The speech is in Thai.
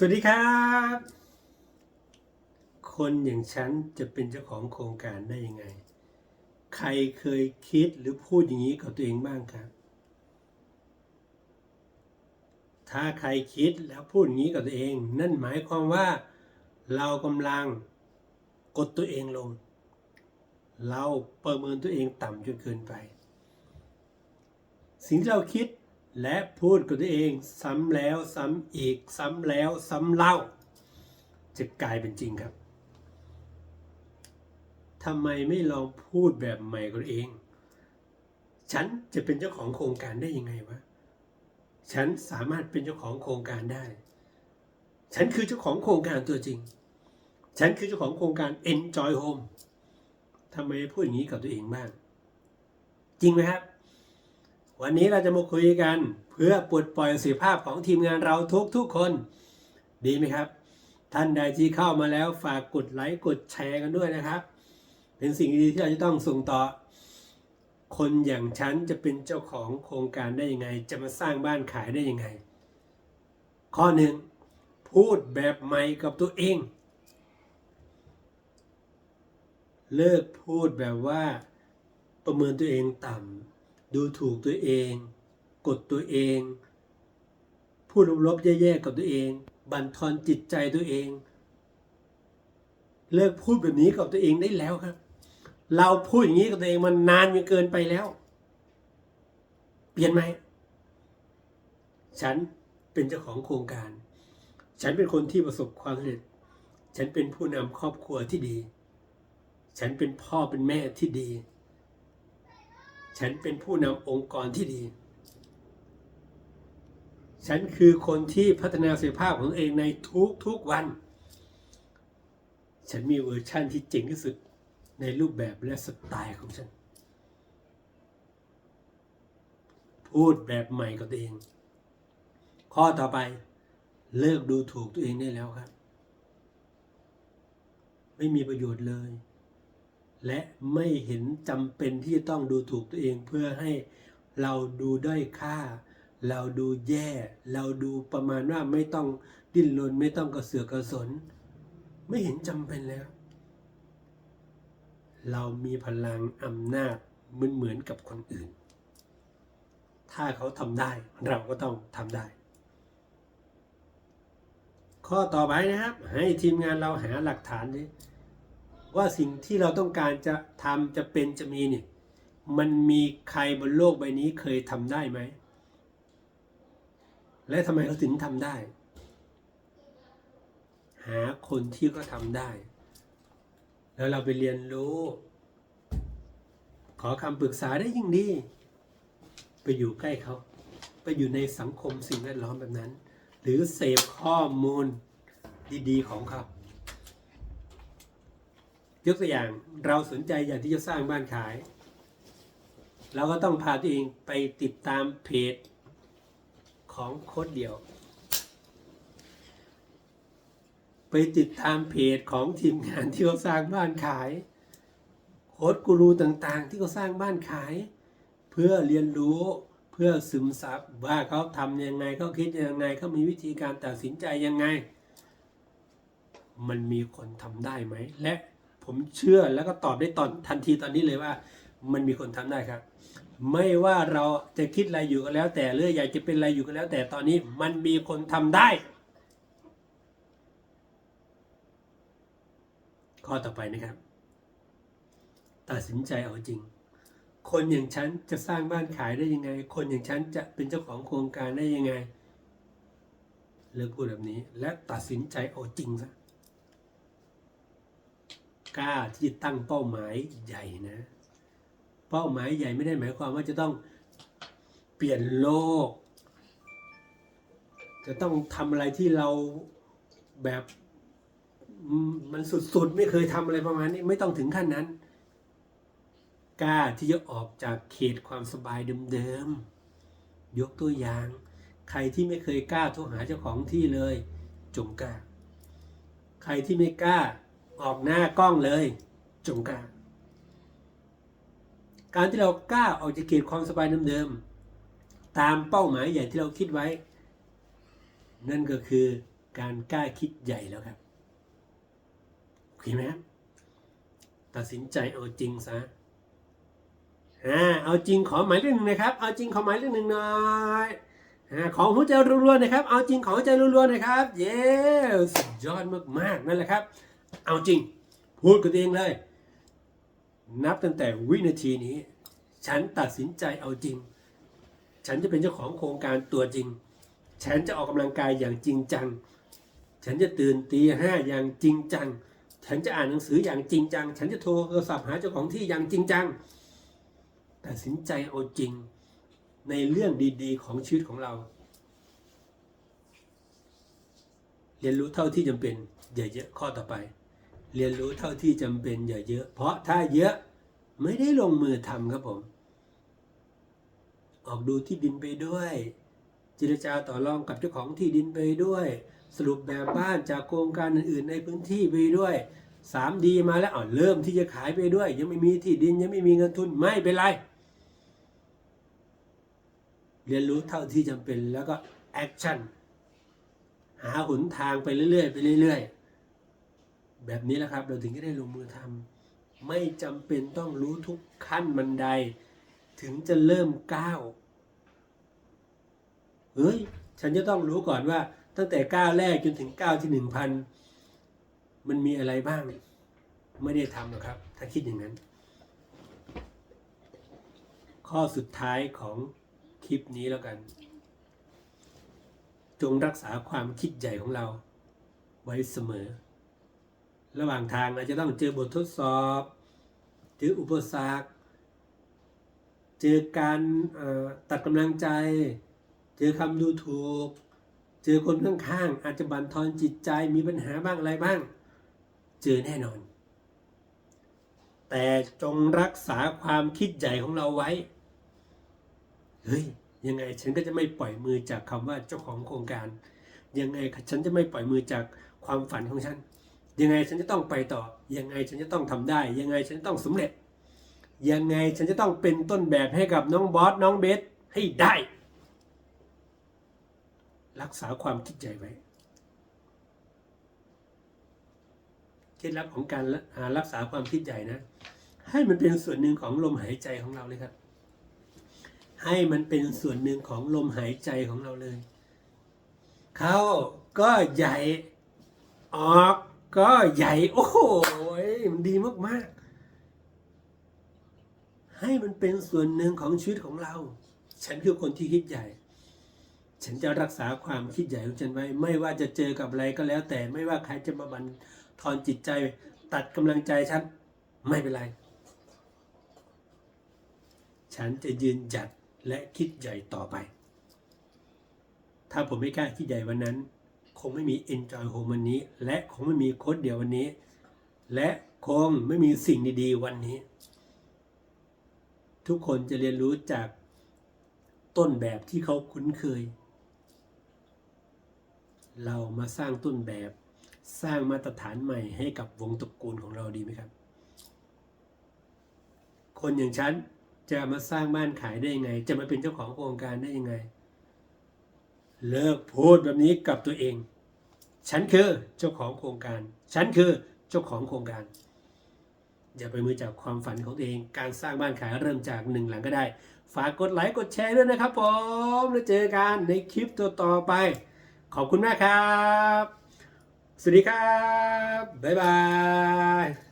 สวัสดีครับ คนอย่างฉันจะเป็นเจ้าของโครงการได้ยังไง ใครเคยคิดหรือพูดอย่างนี้กับตัวเองบ้างครับ ถ้าใครคิดแล้วพูดอย่างนี้กับตัวเอง นั่นหมายความว่าเรากำลังกดตัวเองลง เราประเมินตัวเองต่ำจนเกินไป สิ่งที่เราคิด และพูดกับตัวเองซ้ำแล้วซ้ำอีก ซ้ำแล้วซ้ำเล่าจะกลายเป็นจริงครับทำไมไม่ลองพูดแบบใหม่กับตัวเอง ฉันจะเป็นเจ้าของโครงการได้ยังไงวะ ฉันสามารถเป็นเจ้าของโครงการได้ ฉันคือเจ้าของโครงการตัวจริง ฉันคือเจ้าของโครงการ Enjoy Home ทำไมพูดอย่างนี้กับตัวเองบ้าง จริงไหมครับ วันนี้เราจะมาคุยกัน เพื่อปลดปล่อยสิภาพของทีมงานเราทุกทุกคน ดีไหมครับ ท่านใดที่เข้ามาแล้วฝากกดไลค์กดแชร์กันด้วยนะครับ เป็นสิ่งดีที่เราจะต้องส่งต่อ คนอย่างฉันจะเป็นเจ้าของโครงการได้ยังไง จะมาสร้างบ้านขายได้ยังไง ข้อหนึ่งพูดแบบใหม่กับตัวเอง เลิกพูดแบบว่าประเมินตัวเองต่ำ ดูถูกตัวเอง กดตัวเองพูดลบๆแย่ๆกับตัวเอง บั่นทอนจิตใจตัวเอง เลิกพูดแบบนี้กับตัวเองได้แล้วครับ เราพูดอย่างนี้กับตัวเองมันนานจนเกินไปแล้ว เปลี่ยนไหมฉันเป็นเจ้าของโครงการ ฉันเป็นคนที่ประสบความสำเร็จ ฉันเป็นผู้นำครอบครัวที่ดี ฉันเป็นพ่อเป็นแม่ที่ดี ฉันเป็นผู้นำองค์กรที่ดี ฉันคือคนที่พัฒนาศักยภาพของตัวเองในทุกทุกๆวัน ฉันมีเวอร์ชั่นที่เจ๋งที่สุดในรูปแบบและสไตล์ของฉัน พูดแบบใหม่กับตัวเอง ข้อต่อไปเลิกดูถูกตัวเองได้แล้วครับ ไม่มีประโยชน์เลย และไม่เห็นจำเป็นที่จะต้องดูถูกตัวเองเพื่อให้เราดูด้อยค่า เราดูแย่ เราดูประมาณว่าไม่ต้องดิ้นรนไม่ต้องกระเสือกกระสน ไม่เห็นจำเป็นแล้ว เรามีพลังอำนาจเหมือนเหมือนกับคนอื่น ถ้าเขาทำได้เราก็ต้องทำได้ ข้อต่อไปนะครับ ให้ทีมงานเราหาหลักฐานดิ ว่าสิ่งที่เราต้องการจะทำจะเป็นจะมีเนี่ยมันมีใครบนโลกใบนี้เคยทำได้ไหม และทำไมเขาถึงทำได้ หาคนที่ก็ทำได้ แล้วเราไปเรียนรู้ ขอคำปรึกษาได้ยิ่งดี ไปอยู่ใกล้เขา ไปอยู่ในสังคมสิ่งแวดล้อมแบบนั้น หรือเสพข้อมูลดีๆของเขา ยกตัวอย่างเราสนใจอยากที่จะสร้างบ้านขาย เราก็ต้องพาตัวเองไปติดตามเพจของโค้ดเดียว ไปติดตามเพจของทีมงานที่เขาสร้างบ้านขาย โค้ดกูรูต่างๆ ที่เขาสร้างบ้านขาย เพื่อเรียนรู้เพื่อซึมซับว่าเขาทำยังไงเขาคิดยังไงเขามีวิธีการตัดสินใจยังไง มันมีคนทำได้ไหมและ ผมเชื่อแล้วก็ตอบได้ตอนทันทีตอนนี้เลยว่า มันมีคนทำได้ครับ ไม่ว่าเราจะคิดอะไรอยู่ก็แล้ว แต่หรืออยากจะเป็นอะไรอยู่ก็แล้ว แต่ตอนนี้มันมีคนทำได้ ข้อต่อไปนะครับ ตัดสินใจเอาจริง คนอย่างฉันจะสร้างบ้านขายได้ยังไง คนอย่างฉันจะเป็นเจ้าของโครงการได้ยังไงเลิกพูดแบบนี้ และตัดสินใจเอาจริงซะ กล้าที่จะตั้งเป้าหมายใหญ่นะ เป้าหมายใหญ่ไม่ได้หมายความว่าจะต้องเปลี่ยนโลก จะต้องทำอะไรที่เราแบบมมันสุดๆ ไม่เคยทำอะไรประมาณนี้ไม่ต้องถึงขั้นนั้น กล้าที่จะออกจากเขตความสบายเดิมๆยกตัวอย่าง ใครที่ไม่เคยกล้าโทรหาเจ้าของที่เลย จงกล้า ใครที่ไม่กล้า ออกหน้ากล้องเลยจงกล้าการที่เรากล้าออกจากเขตความสบายเดิมๆตามเป้าหมายใหญ่ที่เราคิดไว้ นั่นก็คือการกล้าคิดใหญ่แล้วครับโอเคไหมครับตัดสินใจเอาจริงซะอ่าเอาจริงขอหมายเลขหนึ่งนะครับ เอาจริงขอหมายเลขหนึ่งหน่อยอ่าของหัวใจรัวๆนะครับ เอาจริงของหัวใจรัวๆนะครับ เย้สุดยอดมากๆนั่นแหละครับ เอาจริง พูดกับตัวเองเลย นับตั้งแต่วินาทีนี้ ฉันตัดสินใจเอาจริง ฉันจะเป็นเจ้าของโครงการตัวจริง ฉันจะออกกำลังกายอย่างจริงจัง ฉันจะตื่นตีห้าอย่างจริงจัง ฉันจะอ่านหนังสืออย่างจริงจัง ฉันจะโทรศัพท์หาเจ้าของที่อย่างจริงจัง ตัดสินใจเอาจริงในเรื่องดีๆ ของชีวิตของเรา เรียนรู้เท่าที่จำเป็นอย่าเยอะข้อต่อไป เรียนรู้เท่าที่จำเป็นอย่าเยอะ เพราะถ้าเยอะไม่ได้ลงมือทำครับผม ออกดูที่ดินไปด้วยเจรจาต่อรองกับเจ้าของที่ดินไปด้วย สรุปแบบบ้านจากโครงการอื่นๆ ในพื้นที่ไปด้วย 3D มาแล้วอะเริ่มที่จะขายไปด้วย ยังไม่มีที่ดินยังไม่มีเงินทุนไม่เป็นไร เรียนรู้เท่าที่จำเป็นแล้วก็แอคชั่น หาหนทางไปเรื่อยๆไปเรื่อยๆ แบบนี้แหละครับเราถึงจะได้ลงมือทำไม่จำเป็นต้องรู้ทุกขั้นบันได ถึงจะเริ่มก้าวเฮ้ยฉันจะต้องรู้ก่อนว่า ตั้งแต่ก้าวแรกจนถึงก้าวที่หนึ่งพันมันมีอะไรบ้าง ไม่ได้ทำหรอกครับ ถ้าคิดอย่างนั้น ข้อสุดท้ายของคลิปนี้แล้วกัน จงรักษาความคิดใหญ่ของเรา ไว้เสมอ ระหว่างทางเราจะต้องเจอบททดสอบ เจออุปสรรค เจอการตัดกำลังใจ เจอคำดูถูก เจอคนข้างๆอาจจะบั่นทอนจิตใจมีปัญหาบ้างอะไรบ้าง เจอแน่นอน แต่จงรักษาความคิดใหญ่ของเราไว้ เฮ้ย ยังไงฉันก็จะไม่ปล่อยมือจากคำว่าเจ้าของโครงการ ยังไงฉันจะไม่ปล่อยมือจากความฝันของฉัน ยังไงฉันจะต้องไปต่อ ยังไงฉันจะต้องทำได้ ยังไงฉันจะต้องสำเร็จ ยังไงฉันจะต้องเป็นต้นแบบให้กับน้องบอสน้องเบสให้ได้ รักษาความคิดใหญ่ไว้เคล็ดลับของการรักษาความคิดใหญ่นะ ให้มันเป็นส่วนหนึ่งของลมหายใจของเราเลยครับ ให้มันเป็นส่วนหนึ่งของลมหายใจของเราเลย เข้าก็ใหญ่ ออกก็ใหญ่ โอ้โหมันดีมากๆ ให้มันเป็นส่วนหนึ่งของชีวิตของเรา ฉันคือคนที่คิดใหญ่ ฉันจะรักษาความคิดใหญ่ของฉันไว้ ไม่ว่าจะเจอกับอะไรก็แล้ว แต่ไม่ว่าใครจะมาบันทอนจิตใจ ตัดกำลังใจฉัน ไม่เป็นไร ฉันจะยืนหยัด และคิดใหญ่ต่อไป ถ้าผมไม่กล้าคิดใหญ่วันนั้น คงไม่มี Enjoy Home วันนี้ และคงไม่มีโค้ดเดียววันนี้ และคงไม่มีสิ่งดีๆวันนี้ ทุกคนจะเรียนรู้จากต้นแบบที่เขาคุ้นเคย เรามาสร้างต้นแบบสร้างมาตรฐานใหม่ให้กับวงตระกูลของเราดีไหมครับ คนอย่างฉัน จะมาสร้างบ้านขายได้ยังไง จะมาเป็นเจ้าของโครงการได้ยังไง เลิกพูดแบบนี้กับตัวเอง ฉันคือเจ้าของโครงการ ฉันคือเจ้าของโครงการ อย่าไปมือจากความฝันของตัวเอง การสร้างบ้านขายเริ่มจากหนึ่งหลังก็ได้ ฝากกดไลค์กดแชร์ด้วยนะครับผมแล้วเจอกันในคลิปตัวต่อไป ขอบคุณมากครับ สวัสดีครับ บ๊ายบาย